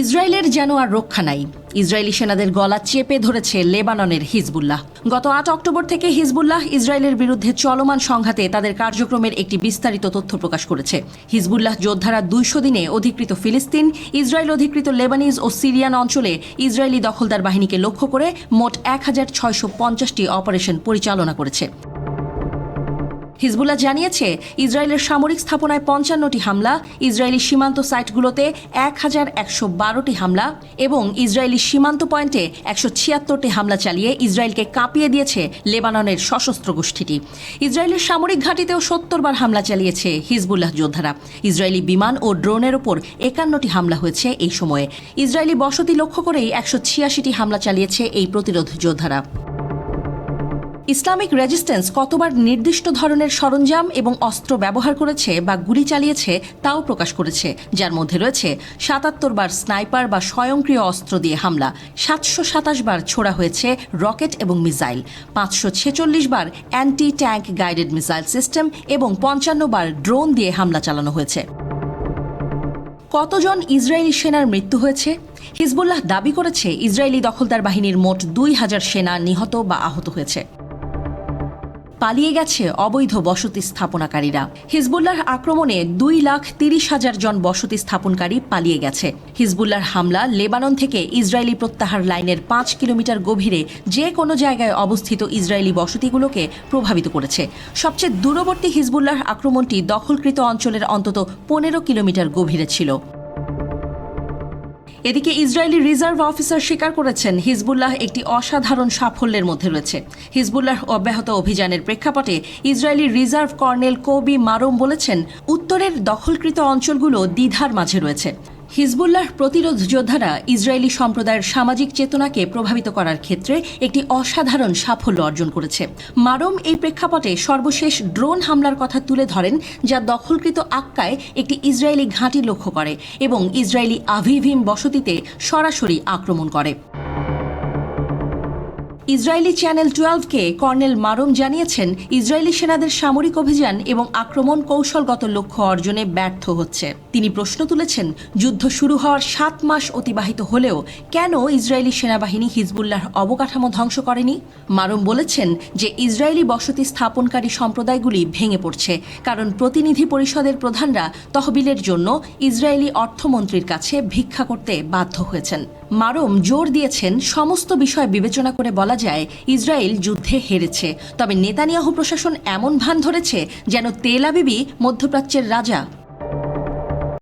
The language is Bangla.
ইসরায়েলের যেন আর রক্ষা নাই। ইসরায়েলি সেনাদের গলা চেপে ধরেছে লেবাননের হিজবুল্লাহ। গত আট অক্টোবর থেকে হিজবুল্লাহ ইসরায়েলের বিরুদ্ধে চলমান সংঘাতে তাদের কার্যক্রমের একটি বিস্তারিত তথ্য প্রকাশ করেছে। হিজবুল্লাহ যোদ্ধারা দুইশো দিনে অধিকৃত ফিলিস্তিন, ইসরায়েল অধিকৃত লেবানিজ ও সিরিয়ান অঞ্চলে ইসরায়েলি দখলদার বাহিনীকে লক্ষ্য করে মোট এক হাজার ছয়শো পঞ্চাশটি অপারেশন পরিচালনা করেছে। হিজবুল্লাহ জানিয়েছে, ইসরায়েলের সামরিক স্থাপনায় পঞ্চান্নটি হামলা, ইসরায়েলি সীমান্ত সাইটগুলোতে এক হাজার একশো বারোটি হামলা এবং ইসরায়েলি সীমান্ত পয়েন্টে একশো ছিয়াত্তরটি হামলা চালিয়ে ইসরায়েলকে কাঁপিয়ে দিয়েছে লেবাননের সশস্ত্র গোষ্ঠীটি। ইসরায়েলের সামরিক ঘাঁটিতেও সত্তর বার হামলা চালিয়েছে হিজবুল্লাহ যোদ্ধারা। ইসরায়েলি বিমান ও ড্রোনের ওপর একান্নটি হামলা হয়েছে এই সময়ে। ইসরায়েলি বসতি লক্ষ্য করেই একশো ছিয়াশিটি হামলা চালিয়েছে এই প্রতিরোধ যোদ্ধারা। ইসলামিক রেজিস্ট্যান্স কতবার নির্দিষ্ট ধরনের সরঞ্জাম এবং অস্ত্র ব্যবহার করেছে বা গুলি চালিয়েছে তাও প্রকাশ করেছে, যার মধ্যে রয়েছে সাতাত্তর বার স্নাইপার বা স্বয়ংক্রিয় অস্ত্র দিয়ে হামলা, সাতশো সাতাশ বার ছোড়া হয়েছে রকেট এবং মিসাইল, পাঁচশো ছেচল্লিশ বার anti tank guided missile system এবং পঞ্চান্ন বার ড্রোন দিয়ে হামলা চালানো হয়েছে। কতজন ইসরায়েলি সেনার মৃত্যু হয়েছে? হিজবুল্লাহ দাবি করেছে, ইসরায়েলি দখলদার বাহিনীর মোট দুই হাজার সেনা নিহত বা আহত হয়েছে। পালিয়ে গেছে অবৈধ বসতি স্থাপনাকারীরা। হিজবুল্লাহর আক্রমণে দুই লাখ তিরিশ হাজার জন বসতি স্থাপনকারী পালিয়ে গেছে। হিজবুল্লাহর হামলা লেবানন থেকে ইসরায়েলি প্রত্যাহার লাইনের পাঁচ কিলোমিটার গভীরে যে কোনো জায়গায় অবস্থিত ইসরায়েলি বসতিগুলোকে প্রভাবিত করেছে। সবচেয়ে দূরবর্তী হিজবুল্লাহর আক্রমণটি দখলকৃত অঞ্চলের অন্তত পনেরো কিলোমিটার গভীরে ছিল। এদিকে ইসরায়েলি রিজার্ভ অফিসার স্বীকার করেছেন হিজবুল্লাহ একটি অসাধারণ সাফল্যের মধ্যে রয়েছে। হিজবুল্লাহ অব্যাহত অভিযানের প্রেক্ষাপটে Israeli reserve colonel Kobi Marom বলেছেন, উত্তরের দখলকৃত অঞ্চলগুলো দ্বিধার মাঝে রয়েছে। হিজবুল্লাহ প্রতিরোধ যোদ্ধারা ইসরায়েলি সম্প্রদায়ের সামাজিক চেতনাকে প্রভাবিত করার ক্ষেত্রে একটি অসাধারণ সাফল্য অর্জন করেছে। মারম এই প্রেক্ষাপটে সর্বশেষ ড্রোন হামলার কথা তুলে ধরেন, যা দখলকৃত আক্কায় একটি ইসরায়েলি ঘাঁটি লক্ষ্য করে এবং ইসরায়েলি আভিভিম বসতিতে সরাসরি আক্রমণ করে। ইসরায়েলি চ্যানেল টুয়েলভকে কর্নেল মারুম জানিয়েছেন, ইসরায়েলি সেনাদের সামরিক অভিযান এবং আক্রমণ কৌশলগত লক্ষ্য অর্জনে ব্যর্থ হচ্ছে। তিনি প্রশ্ন তুলেছেন, যুদ্ধ শুরু হওয়ার সাত মাস অতিবাহিত হলেও কেন ইসরায়েলি সেনাবাহিনী হিজবুল্লাহর অবকাঠামো ধ্বংস করেনি? মারুম বলেছেন যে ইসরায়েলি বসতি স্থাপনকারী সম্প্রদায়গুলি ভেঙে পড়ছে, কারণ প্রতিনিধি পরিষদের প্রধানরা তহবিলের জন্য ইসরায়েলি অর্থমন্ত্রীর কাছে ভিক্ষা করতে বাধ্য হয়েছেন। মারুম জোর দিয়েছেন সমস্ত বিষয় বিবেচনা করে বলা যায়, ইসরায়েল যুদ্ধে হেরেছে। তবে নেতানিয়াহু প্রশাসন এমন ভান ধরেছে যেন তেল আবিবি মধ্যপ্রাচ্যের রাজা।